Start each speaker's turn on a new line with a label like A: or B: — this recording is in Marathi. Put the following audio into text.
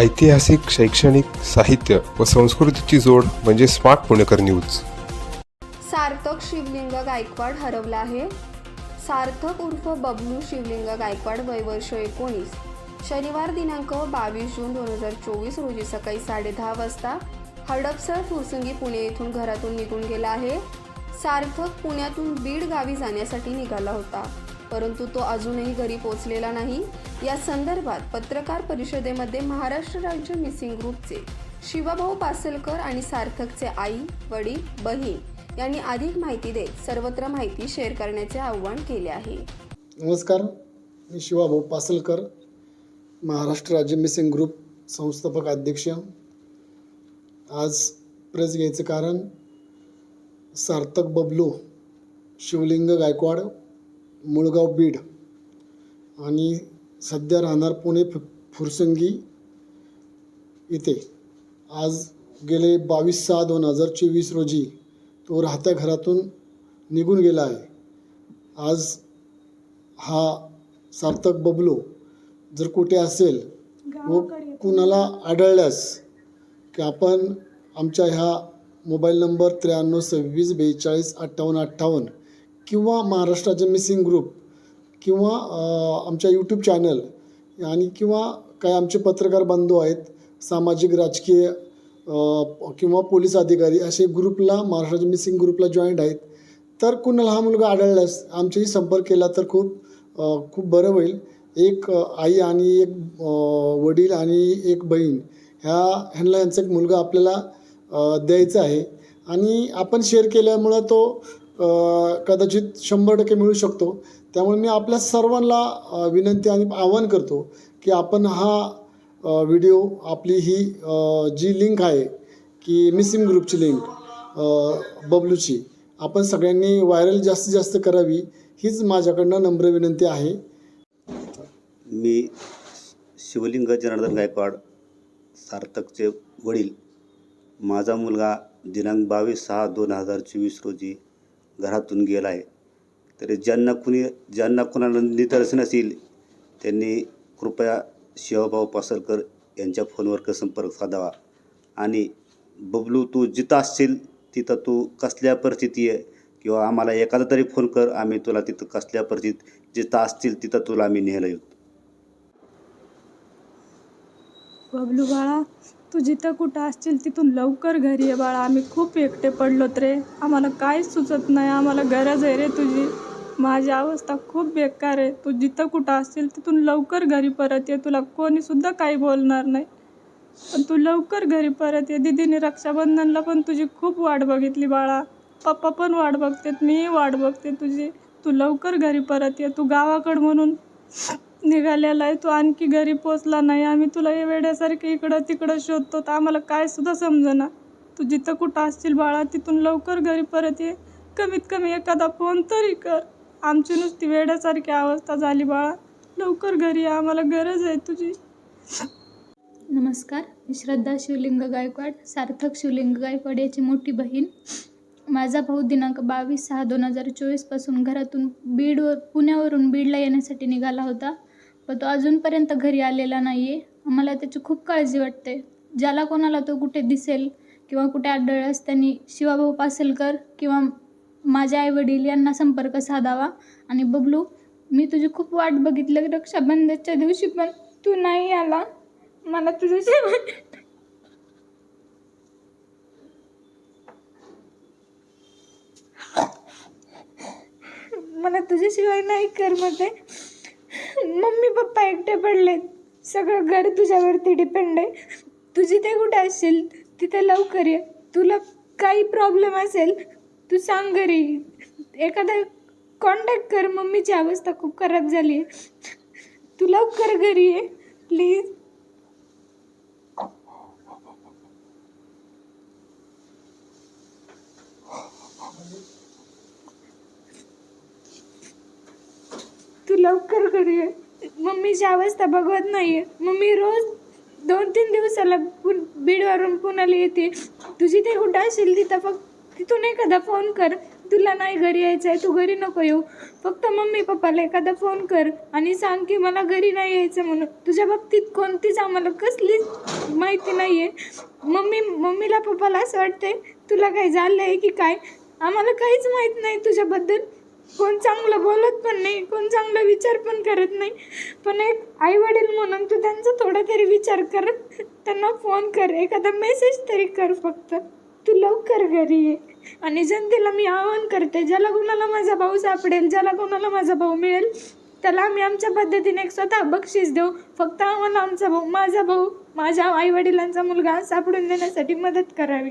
A: ऐतिहासिक शैक्षणिक साहित्य व संस्कृतीची जोड म्हणजे स्मार्ट पुणेकर न्यूज.
B: सार्थक शिवलिंग गायकवाड हरवला आहे. सार्थक उर्फ बबलू शिवलिंग गायकवाड वय वर्ष एकोणीस. शनिवार दिनांक बावीस जून दोन हजार चोवीस रोजी सकाळी साडेदहा वाजता हडपसर फुरसुंगी पुणे येथून घरातून निघून गेला आहे. सार्थक पुण्यातून बीड गावी जाण्यासाठी निघाला होता. परंतु तो अजूनही घरी पोचलेला नाही. या संदर्भात पत्रकार परिषदेमध्ये महाराष्ट्र राज्य मिसिंग ग्रुपचे शिवभाऊ पासलकर आणि सार्थकचे आई वडील बहीण यांनी अधिक माहिती देत सर्वत्र माहिती शेअर करण्याचे आवाहन केले आहे.
C: नमस्कार मी शिवाभाऊ पासलकर महाराष्ट्र राज्य मिसिंग ग्रुप संस्थापक अध्यक्ष. आज प्रेस घ्यायचं कारण सार्थक बबलू शिवलिंग गायकवाड मुळगाव बीड. आणि सध्या राहणार पुणे फु फुरसंगी इथे. आज गेले बावीस सहा दोन हजार चोवीस रोजी तो राहत्या घरातून निघून गेला आहे. आज हा सार्थक बबलू जर कुठे असेल व कुणाला आढळल्यास की आपण आमच्या ह्या मोबाईल नंबर त्र्याण्णव सव्वीस बेचाळीस अठ्ठावन्न अठ्ठावन्न किंवा महाराष्ट्राचे मिसिंग ग्रुप किंवा आमच्या यूट्यूब चॅनल आणि किंवा काही आमचे पत्रकार बंधू आहेत सामाजिक राजकीय किंवा पोलीस अधिकारी असे ग्रुपला महाराष्ट्राच्या मिसिंग ग्रुपला जॉईंट आहेत. तर कुणाला हा मुलगा आढळल्यास आमच्याशी संपर्क केला तर खूप खूप बरं होईल. एक आई आणि एक वडील आणि एक बहीण ह्या ह्यांना यांचा एक मुलगा आपल्याला द्यायचा आहे. आणि आपण शेअर केल्यामुळं तो कदाचित शंभर टक्के मिळू शकतो. त्यामुळे मी आपल्या सर्वांना विनंती आणि आवाहन करतो की आपण हा व्हिडिओ आपली ही जी लिंक आहे की मिसिंग ग्रुपची लिंक बबलूची आपण सगळ्यांनी व्हायरल जास्तीत जास्त करावी हीच माझ्याकडनं नम्र विनंती आहे.
D: मी शिवलिंग जनार्दन गायकवाड सार्थकचे वडील. माझा मुलगा दिनांक बावीस सहा दोन हजार चोवीस रोजी घरातून गेला आहे. तरी ज्यांना कुणी ज्यांना कुणाला निदर्शन असेल त्यांनी कृपया शिवभाऊ पासलकर यांच्या फोनवर संपर्क साधावा. आणि बबलू तू जिथं असशील तिथं तू कसल्या परिस्थिती आहे? किंवा आम्हाला एखादा तरी फोन कर आम्ही तुला तिथं कसल्या परिस्थितीत जिथं असतील तिथं तुला आम्ही न्यायला येऊ.
E: बबलू बाळा तू जिथं कुठं असशील तिथून लवकर घरी ये बाळा. आम्ही खूप एकटे पडलोत रे. आम्हाला काहीच सुचत नाही. आम्हाला गरज आहे रे तुझी. माझी अवस्था खूप बेकार आहे. तू जिथं कुठं असशील तिथून लवकर घरी परत ये. तुला कोणीसुद्धा काही बोलणार नाही. पण तू लवकर घरी परत ये. दिदीने रक्षाबंधनला पण तुझी खूप वाट बघितली बाळा. पप्पा पण वाट बघतेत. मी वाट बघते तुझी. तू लवकर घरी परत ये. तू गावाकडं म्हणून निघालेला आहे. तू आणखी घरी पोचला नाही. आम्ही तुला हे वेड्यासारखे इकडं तिकडं शोधतो. तर आम्हाला काय सुद्धा समजेना. तू जिथं कुठं असतील बाळा तिथून लवकर घरी परत ये. कमीत कमी एखादा फोन तरी कर. आमची नुसती वेड्यासारखी अवस्था झाली बाळा. लवकर घरी ये. आम्हाला गरज आहे तुझी.
F: नमस्कार. मी श्रद्धा शिवलिंग गायकवाड सार्थक शिवलिंग गायकवाड याची मोठी बहीण. माझा भाऊ दिनांक बावीस सहा दोन हजार चोवीसपासून घरातून बीडवर पुण्यावरून बीडला येण्यासाठी निघाला होता. पण तो अजूनपर्यंत घरी आलेला नाही आहे आम्हाला त्याची खूप काळजी वाटते. ज्याला कोणाला तो कुठे दिसेल किंवा कुठे आढळल्यास त्यांनी शिवाभाऊ पासलकर किंवा माझे आईवडील यांना संपर्क साधावा. आणि बबलू मी तुझी खूप वाट बघितलं रक्षाबंधनच्या दिवशी पण तू नाही आला. मला तुझ्याशिवाय मला तुझ्याशिवाय नाही करमत आहे. मम्मी पप्पा एकटे पडलेत. सगळं घर तुझ्यावरती डिपेंड आहे. तू जिथे कुठे असशील तिथे लवकर ये. तुला काही प्रॉब्लेम असेल तू सांग घरी. एखादा कॉन्टॅक्ट कर. मम्मीची अवस्था खूप खराब झाली आहे तू लवकर घरी ये प्लीज तू लवकर घरी ये. मम्मीची अवस्था बघवत नाहीये मम्मी रोज दोन तीन दिवसाला पुन बीडवरून पुण्याला येते. तुझी ते कुठं असेल तिथं फक्त तिथून एखादा फोन कर.
G: तुला नाही घरी यायचं आहे तू घरी नको येऊ. फक्त मम्मी पप्पाला एखादा फोन कर आणि सांग की मला घरी नाही यायचं म्हणून. तुझ्या बाबतीत कोणतीच आम्हाला कसलीच माहिती नाही आहे मम्मी मम्मीला पप्पाला असं वाटतंय तुला काही झालं आहे की काय? आम्हाला काहीच माहीत नाही तुझ्याबद्दल. कोण चांगलं बोलत पण नाही कोण चांगला विचार पण करत नाही. पण एक आई वडील म्हणून तू त्यांचा थोडा तरी विचार कर त्यांना फोन कर एखादा मेसेज तरी कर फक्त. तू लवकर घरी ये. आणि जनतेला मी आवाहन करते ज्याला कोणाला माझा भाऊ सापडेल ज्याला कोणाला माझा भाऊ मिळेल त्याला आम्ही आमच्या पद्धतीने एक स्वतः बक्षीस देऊ. फक्त आम्हाला आमचा भाऊ माझा भाऊ माझ्या आई वडिलांचा मुलगा सापडून देण्यासाठी मदत करावी.